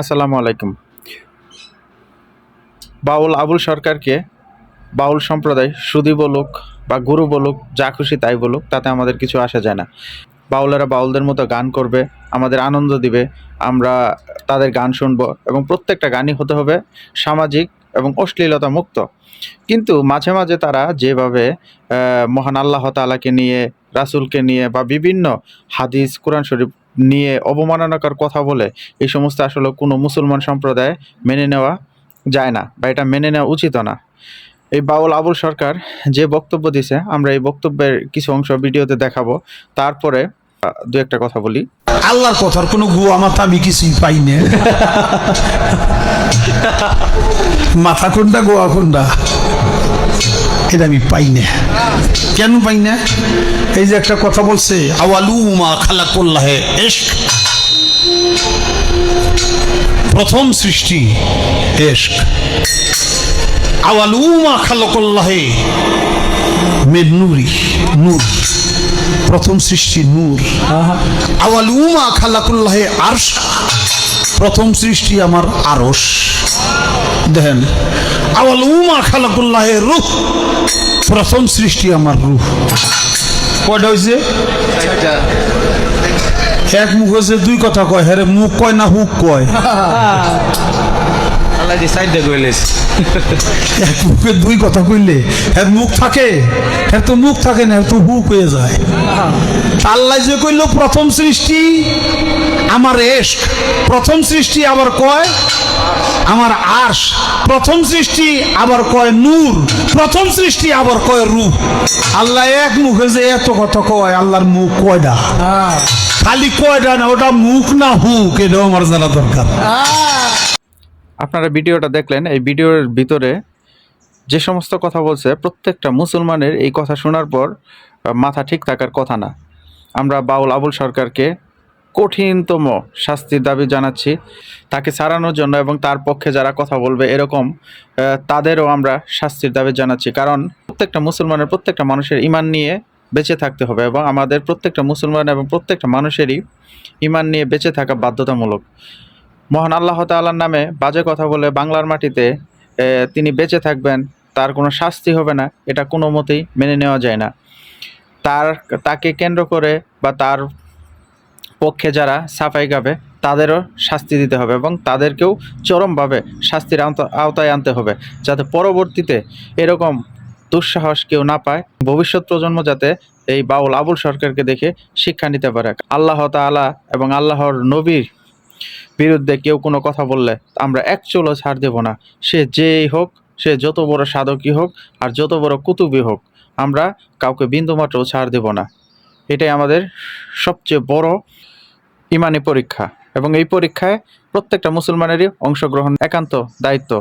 আসসালামু আলাইকুম। বাউল আবুল সরকারকে বাউল সম্প্রদায় সুদী বলুক বা গুরু বলুক, যা খুশি তাই বলুক, তাতে আমাদের কিছু আসা যায় না। বাউলেরা বাউলদের মতো গান করবে, আমাদের আনন্দ দিবে, আমরা তাদের গান শুনব এবং প্রত্যেকটা গানই হতে হবে সামাজিক এবং অশ্লীলতা মুক্ত। কিন্তু মাঝে মাঝে তারা যেভাবে মহান আল্লাহ তাআলাকে নিয়ে, রাসূলকে নিয়ে বা বিভিন্ন হাদিস, কোরআন শরীফ নিয়ে অবমাননাকর কথা বলে এই সমস্ত আসলে কোনো মুসলমান সম্প্রদায় মেনে নেওয়া যায় না বা এটা মেনে নেওয়া উচিত না। এই বাউল আবুল সরকার যে বক্তব্য দিছে আমরা এই বক্তব্যের কিছু অংশ ভিডিওতে দেখাবো। তারপরে দু একটা কথা বলি। আল্লাহর কথার কোনো গুয়া মাথা আমি কিছুই পাই না। মাথা কোনটা, গোয়া কোনটা? এটা আমি পাই না। কেন পাই না? এই যে একটা কথা বলছে আওয়ালু মা খালা করল্লাহে এশক। প্রথম সৃষ্টি এশক। আওয়ালু মা খালা করল্লাহে মে নুরি নূর। প্রথম সৃষ্টি নূর। আওয়ালুমা খালাকুল্লাহে আরশ। প্রথম সৃষ্টি আমার আরস দেখেন আওয়ালুমা খালাকুল্লাহে রুহ। প্রথম সৃষ্টি আমার রুহ। কয়টা হয়েছে এক মুখ হয়েছে দুই কথা কয়। হ্যাঁ মুখ কয় না হুক কয়? দি সাইড দিয়ে কইলিস। এক মুখে দুই কথা কইলে এর মুখ থাকে এর তো মুখ থাকে না এর তো হুক হয়ে যায়। আল্লাহ যে কইল প্রথম সৃষ্টি আমার প্রথম সৃষ্টি আবার কয় আমার আশ প্রথম সৃষ্টি আবার কয় নূর প্রথম সৃষ্টি আবার কয় রূপ। আল্লাহ এক মুখে যে এত কথা কয় আল্লাহর মুখ কয়টা খালি কয়টা না ওটা মুখ না হুক এটাও আমার জানা দরকার। আপনারা ভিডিওটা দেখলেন, এই ভিডিওর ভিতরে যে সমস্ত কথা বলছে, প্রত্যেকটা মুসলমানের এই কথা শোনার পর মাথা ঠিক থাকার কথা না। আমরা বাউল আবুল সরকারকে কঠিনতম শাস্তির দাবি জানাচ্ছি, তাকে ছাড়ানোর জন্য এবং তার পক্ষে যারা কথা বলবে এরকম তাদেরও আমরা শাস্তির দাবি জানাচ্ছি। কারণ প্রত্যেকটা মুসলমানের প্রত্যেকটা মানুষের ইমান নিয়ে বেঁচে থাকতে হবে এবং আমাদের প্রত্যেকটা মুসলমান এবং প্রত্যেকটা মানুষেরই ইমান নিয়ে বেঁচে থাকা বাধ্যতামূলক। মহান আল্লাহ তাআলার নামে বাজে কথা বলে বাংলার মাটিতে তিনি বেঁচে থাকবেন, তার কোনো শাস্তি হবে না, এটা কোনো মতেই মেনে নেওয়া যায় না। তার, তাকে কেন্দ্র করে বা তার পক্ষে যারা সাফাই গাবে, তাদেরও শাস্তি দিতে হবে এবং তাদেরকেও চরমভাবে শাস্তির আওতা- আওতায় আনতে হবে, যাতে পরবর্তীতে এরকম দুঃসাহস কেউ না পায়, ভবিষ্যৎ প্রজন্ম যাতে এই বাউল আবুল সরকারকে দেখে শিক্ষা নিতে পারে। আল্লাহ তাআলা এবং আল্লাহর নবীর বিরুদ্ধে কেউ কোনো কথা বললে আমরা এক চুলও ছাড় দেব না। সে যেই হোক, সে যত বড় সাধকই হোক আর যত বড় কুতুবই হোক, আমরা কাউকে বিন্দুমাত্রও ছাড় দেব না। এটাই আমাদের সবচেয়ে বড় ইমানি পরীক্ষা এবং এই পরীক্ষায় প্রত্যেকটা মুসলমানেরই অংশগ্রহণ একান্ত দায়িত্ব।